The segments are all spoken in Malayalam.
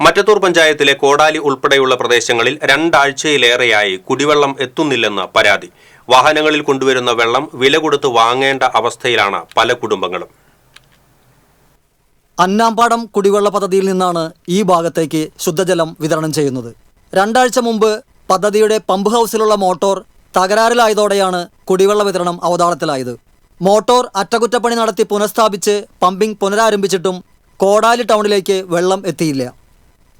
മറ്റത്തൂർ പഞ്ചായത്തിലെ കോടാലി ഉൾപ്പെടെയുള്ള പ്രദേശങ്ങളിൽ രണ്ടാഴ്ചയിലേറെയായി കുടിവെള്ളം എത്തുന്നില്ലെന്ന് പരാതി. വാഹനങ്ങളിൽ കൊണ്ടുവരുന്ന വെള്ളം വില കൊടുത്ത് വാങ്ങേണ്ട അവസ്ഥയിലാണ് പല കുടുംബങ്ങളും. അന്നാമ്പാടം കുടിവെള്ള പദ്ധതിയിൽ നിന്നാണ് ഈ ഭാഗത്തേക്ക് ശുദ്ധജലം വിതരണം ചെയ്യുന്നത്. രണ്ടാഴ്ച മുമ്പ് പദ്ധതിയുടെ പമ്പ് ഹൗസിലുള്ള മോട്ടോർ തകരാറിലായതോടെയാണ് കുടിവെള്ള വിതരണം അവതാളത്തിലായത്. മോട്ടോർ അറ്റകുറ്റപ്പണി നടത്തി പുനഃസ്ഥാപിച്ച് പമ്പിംഗ് പുനരാരംഭിച്ചിട്ടും കോടാലി ടൗണിലേക്ക് വെള്ളം എത്തിയില്ല.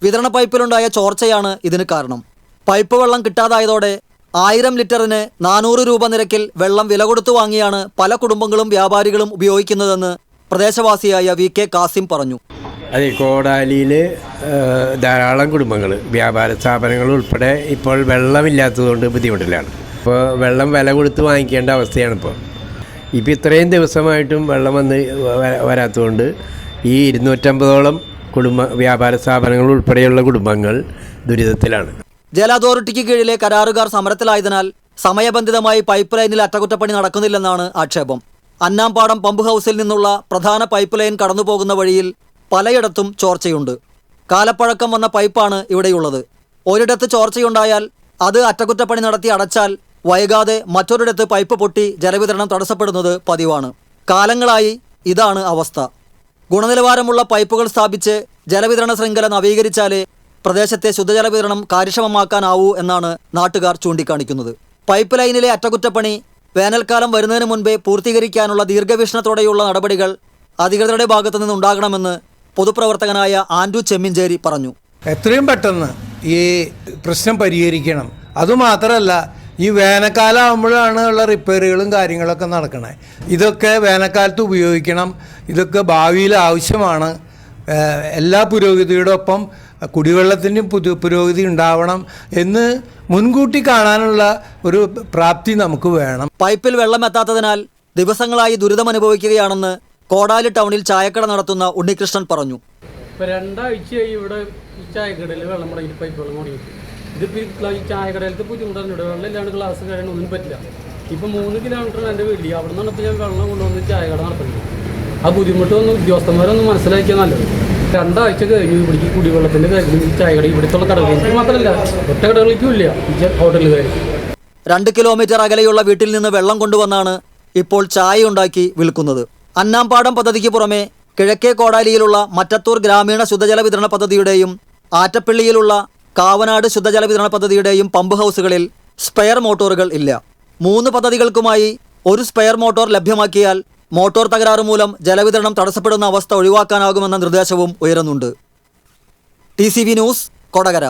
വിതരണ പൈപ്പിലുണ്ടായ ചോർച്ചയാണ് ഇതിന് കാരണം. പൈപ്പ് വെള്ളം കിട്ടാതായതോടെ ആയിരം ലിറ്ററിന് നാനൂറ് രൂപ നിരക്കിൽ വെള്ളം വില കൊടുത്തു വാങ്ങിയാണ് പല കുടുംബങ്ങളും വ്യാപാരികളും ഉപയോഗിക്കുന്നതെന്ന് പ്രദേശവാസിയായ വി കെ കാസിം പറഞ്ഞു. അതെ കോടാലിയിൽ ധാരാളം കുടുംബങ്ങൾ വ്യാപാര സ്ഥാപനങ്ങൾ ഉൾപ്പെടെ ഇപ്പോൾ വെള്ളമില്ലാത്തതുകൊണ്ട് ബുദ്ധിമുട്ടിലാണ്. ഇപ്പോൾ വെള്ളം വില കൊടുത്ത് വാങ്ങിക്കേണ്ട അവസ്ഥയാണ് ഇപ്പോൾ ഇപ്പോൾ ഇത്രയും ദിവസമായിട്ടും വെള്ളം വന്ന് വരാത്തതുകൊണ്ട് ഈ ഇരുന്നൂറ്റമ്പതോളം കുടുംബ വ്യാപാര സ്ഥാപനങ്ങൾ ഉൾപ്പെടെയുള്ള കുടുംബങ്ങൾ ദുരിതത്തിലാണ്. ജല അതോറിറ്റിക്ക് കീഴിലെ കരാറുകാർ സമരത്തിലായതിനാൽ സമയബന്ധിതമായി പൈപ്പ് ലൈനിൽ അറ്റകുറ്റപ്പണി നടക്കുന്നില്ലെന്നാണ് ആക്ഷേപം. അന്നാംപാടം പമ്പ് ഹൗസിൽ നിന്നുള്ള പ്രധാന പൈപ്പ് ലൈൻ കടന്നുപോകുന്ന വഴിയിൽ പലയിടത്തും ചോർച്ചയുണ്ട്. കാലപ്പഴക്കം വന്ന പൈപ്പാണ് ഇവിടെയുള്ളത്. ഒരിടത്ത് ചോർച്ചയുണ്ടായാൽ അത് അറ്റകുറ്റപ്പണി നടത്തി അടച്ചാൽ വൈകാതെ മറ്റൊരിടത്ത് പൈപ്പ് പൊട്ടി ജലവിതരണം തടസ്സപ്പെടുന്നത് പതിവാണ്. കാലങ്ങളായി ഇതാണ് അവസ്ഥ. ഗുണനിലവാരമുള്ള പൈപ്പുകൾ സ്ഥാപിച്ച് ജലവിതരണ ശൃംഖല നവീകരിച്ചാലേ പ്രദേശത്തെ ശുദ്ധജല വിതരണം കാര്യക്ഷമമാക്കാനാവൂ എന്നാണ് നാട്ടുകാർ ചൂണ്ടിക്കാണിക്കുന്നത്. പൈപ്പ് ലൈനിലെ അറ്റകുറ്റപ്പണി വേനൽക്കാലം വരുന്നതിന് മുൻപേ പൂർത്തീകരിക്കാനുള്ള ദീർഘവീക്ഷണത്തോടെയുള്ള നടപടികൾ അധികൃതരുടെ ഭാഗത്തു നിന്നുണ്ടാകണമെന്ന് പൊതുപ്രവർത്തകനായ ആൻഡ്രു ചെമ്മിഞ്ചേരി പറഞ്ഞു. എത്രയും പെട്ടെന്ന് ഈ പ്രശ്നം പരിഹരിക്കണം. അതുമാത്രമല്ല ഈ വേനൽക്കാലം ആകുമ്പോഴാണ് ഉള്ള റിപ്പയറുകളും കാര്യങ്ങളൊക്കെ നടക്കണേ. ഇതൊക്കെ വേനൽക്കാലത്ത് ഉപയോഗിക്കണം. ഇതൊക്കെ ഭാവിയിൽ ആവശ്യമാണ്. എല്ലാ പുരോഗതിയുടെ ഒപ്പം കുടിവെള്ളത്തിന്റെ പുതു പുരോഗതി ഉണ്ടാവണം എന്ന് മുൻകൂട്ടി കാണാനുള്ള ഒരു പ്രാപ്തി നമുക്ക് വേണം. പൈപ്പിൽ വെള്ളം എത്താത്തതിനാൽ ദിവസങ്ങളായി ദുരിതമനുഭവിക്കുകയാണെന്ന് കോടാലി ടൗണിൽ ചായക്കട നടത്തുന്ന ഉണ്ണികൃഷ്ണൻ പറഞ്ഞു. ഇപ്പൊ രണ്ടാഴ്ചയായി ഇവിടെ ഈ ചായക്കടയിൽ വെള്ളം മുടങ്ങി പൈപ്പ് വെള്ളം മുടങ്ങിയിട്ട്. ഇതിപ്പോൾ ഈ ചായ കടയിലത്തെ ചായക്കടയിലത്തെ ബുദ്ധിമുട്ടാണ് ഇവിടെ വെള്ളം ഇല്ലാണ്ട് ഗ്ലാസ് കഴിയാൻ ഒന്നും പറ്റില്ല. ഇപ്പം മൂന്ന് കിലോമീറ്റർ എന്റെ വീട്ടിൽ അവിടെ നിന്നാണ് ഞാൻ വെള്ളം കൊണ്ടുവന്ന് ചായ കട നടത്തുന്നത് ആ ബുദ്ധിമുട്ടൊന്നും ഉദ്യോഗസ്ഥന്മാരൊന്നും മനസ്സിലാക്കിയാൽ നല്ലത്. രണ്ടാഴ്ച കഴിഞ്ഞു ഇവിടേക്ക് കുടിവെള്ളത്തിന്റെ കാര്യം ഈ ചായക്കട ഇവിടുത്തുള്ള കടകൾ എനിക്ക് മാത്രമല്ല ഒറ്റ കടകളിലേക്കും ഇല്ല. ഹോട്ടലുകാർ രണ്ട് കിലോമീറ്റർ അകലെയുള്ള വീട്ടിൽ നിന്ന് വെള്ളം കൊണ്ടുവന്നാണ് ഇപ്പോൾ ചായ ഉണ്ടാക്കി വിൽക്കുന്നത്. അന്നാംപാടം പദ്ധതിക്ക് പുറമെ കിഴക്കേ കോടാലിയിലുള്ള മറ്റത്തൂർ ഗ്രാമീണ ശുദ്ധജല വിതരണ പദ്ധതിയുടെയും ആറ്റപ്പള്ളിയിലുള്ള കാവനാട് ശുദ്ധജല വിതരണ പദ്ധതിയുടെയും പമ്പ് ഹൗസുകളിൽ സ്പെയർ മോട്ടോറുകൾ ഇല്ല. മൂന്ന് പദ്ധതികൾക്കുമായി ഒരു സ്പെയർ മോട്ടോർ ലഭ്യമാക്കിയാൽ മോട്ടോർ തകരാറ് മൂലം ജലവിതരണം തടസ്സപ്പെടുന്ന അവസ്ഥ ഒഴിവാക്കാനാകുമെന്ന നിർദ്ദേശവും ഉയരുന്നുണ്ട്. T news Kodakara.